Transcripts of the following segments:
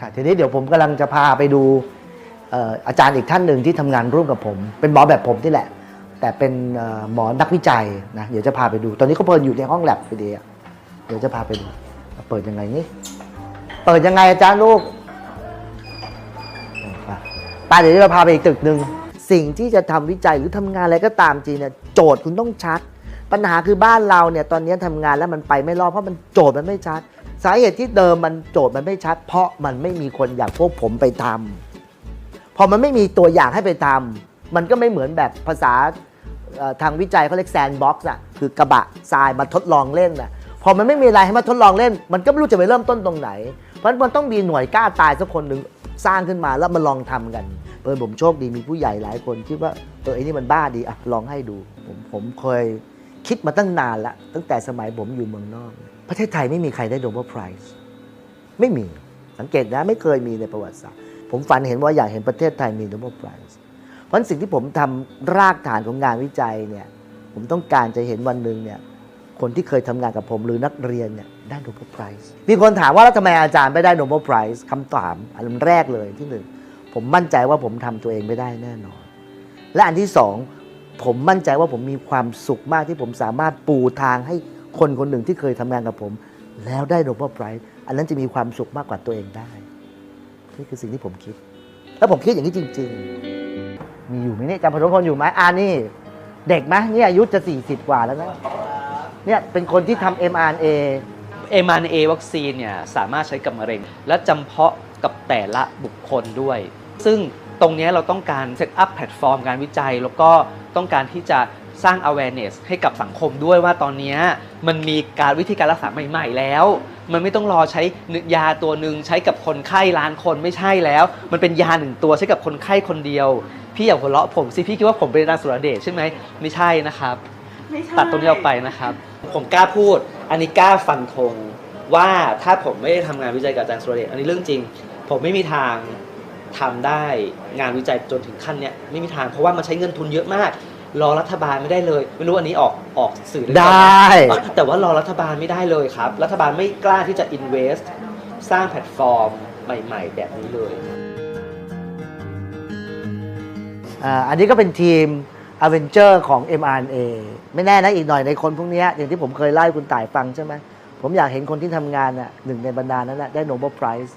ค่ะทีนี้เดี๋ยวผมกำลังจะพาไปดูอาจารย์อีกท่านหนึ่งที่ทำงานร่วมกับผม เป็นหมอแบบผมที่แหละ แต่เป็นหมอนักวิจัยนะเดี๋ยวจะพาไปดู ตอนนี้เขาเปิดอยู่ในห้องแลบพอดีเดี๋ยวจะพาไปดู เปิดยังไงนี่เปิดยังไงอาจารย์ลูกไปเดี๋ยวเราพาไปอีกตึกหนึ่งสิ่งที่จะทำวิจัยหรือทำงานอะไรก็ตามจริงเนี่ยโจทย์คุณต้องชัด ปัญหาคือบ้านเราเนี่ยตอนนี้ทำงานแล้วมันไปไม่รอดเพราะมันโจทย์มันไม่ชัด สาเหตุที่เดิมมันโจทย์มันไม่ชัด เพราะมันไม่มีคนอยากพวกผมไปทำพอมันไม่มีตัวอย่างให้ไปทำมันก็ไม่เหมือนแบบภาษาทางวิจัยเขาเรียกแซนบ็อกซ์อะคือกระบะทรายมาทดลองเล่นอะพอมันไม่มีอะไรให้มาทดลองเล่น มันก็ไม่รู้จะไปเริ่มต้นตรงไหน เพราะฉะนั้นมันต้องมีหน่วยกล้าตายสักคนหนึ่งสร้างขึ้นมาแล้วมาลองทำกันเออผมโชคดีมีผู้ใหญ่หลายคนคิดว่าเออไอ้นี่มันบ้าดีอะลองให้ดูผมผมเคย คิดมาตั้งนานละตั้งแต่สมัยผมอยู่เมืองนอก ประเทศไทยไม่มีใครได้โนเบลไพรส์ไม่มีสังเกตนะไม่เคยมีในประวัติศาสตร์ ผมฝันเห็นว่าอยากเห็นประเทศไทยมีโนเบลไพรส์เพราะสิ่งที่ผมทำรากฐานของงานวิจัยเนี่ยผมต้องการจะเห็นวันหนึ่งเนี่ยคนที่เคยทำงานกับผมหรือนักเรียนเนี่ยได้โนเบลไพรส์มีคนถามว่าแล้วทำไมอาจารย์ไม่ได้โนเบลไพรส์คำตอบอันแรกเลยที่หนึ่งผมมั่นใจว่าผมทำตัวเองไม่ได้แน่นอน และอันที่สอง ผมมั่นใจว่าผมมีความสุขมากที่ผมสามารถปูทางให้คนคนหนึ่งที่เคยทำงานกับผม แล้วได้โนเบิลไพรส์อันนั้นจะมีความสุขมากกว่าตัวเองได้ นี่คือสิ่งที่ผมคิด แล้วผมคิดอย่างนี้จริง ๆ มีอยู่ไหมเนี่ยจำพลคนอยู่ไหมอ่านี่ เด็กไหมเนี่ยอายุจะ 40 กว่าแล้วนะเนี่ยเป็นคนที่ทำ mRNA mRNA วัคซีนเนี่ยสามารถใช้กับมะเร็ง และจำเพาะกับแต่ละบุคคลด้วย ซึ่ง ตรงเนี้ยเราต้องการเซตอัพแพลตฟอร์มการวิจัย แล้วก็ต้องการที่จะสร้าง awareness ให้กับสังคมด้วยว่าตอนเนี้ยมันมีการวิธีการรักษาใหม่ ๆ แล้ว มันไม่ต้องรอใช้ยาตัวหนึ่งใช้กับคนไข้ล้านคนไม่ใช่แล้ว มันเป็นยาหนึ่งตัวใช้กับคนไข้คนเดียว พี่อย่าหัวเราะผมสิพี่คิดว่าผมเป็นนางสุรเดชใช่ไหมไม่ใช่นะครับไม่ใช่ตัดตรงนี้ออกไปนะครับ ผมกล้าพูด อันนี้กล้าฟันธงว่าถ้าผมไม่ได้ทำงานวิจัยกับอาจารย์สุรเดชอันนี้เรื่องจริง ผมไม่มีทาง ทำได้งานวิจัยจนถึงขั้นเนี้ยไม่มีทางเพราะว่ามันใช้เงินทุนเยอะมาก รอรัฐบาลไม่ได้เลย ไม่รู้อันนี้ออกออกสื่อหรือเปไดล่า้แต่ว่ารอรัฐบาลไม่ได้เลยครับ รัฐบาลไม่กล้าที่จะ invest สร้างแพลตฟอร์มใหม่ ๆ แบบนี้เลยอ่าอันนี้ก็เป็นทีม a v e n g e r ของ mRNA ไม่แน่นะอีกหน่อยในคนพวกเนี้ยอย่างที่ผมเคยเล่าให้คุณต่ายฟังใช่ไหมผมอยากเห็นคนที่ทำงานน่ะหนึ่งในบรรดานั้นน่ะได้ Nobel Prize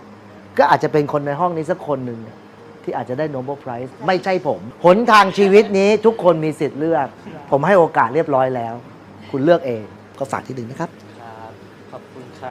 ก็อาจจะเป็นคนในห้องนี้สักคนหนึ่งน่ะที่อาจจะได้ Nobel Prize ไม่ใช่ผม หนทางชีวิตนี้ทุกคนมีสิทธิ์เลือก ผมให้โอกาสเรียบร้อยแล้ว คุณเลือกเองก็ฝากที่หนึ่งนะครับ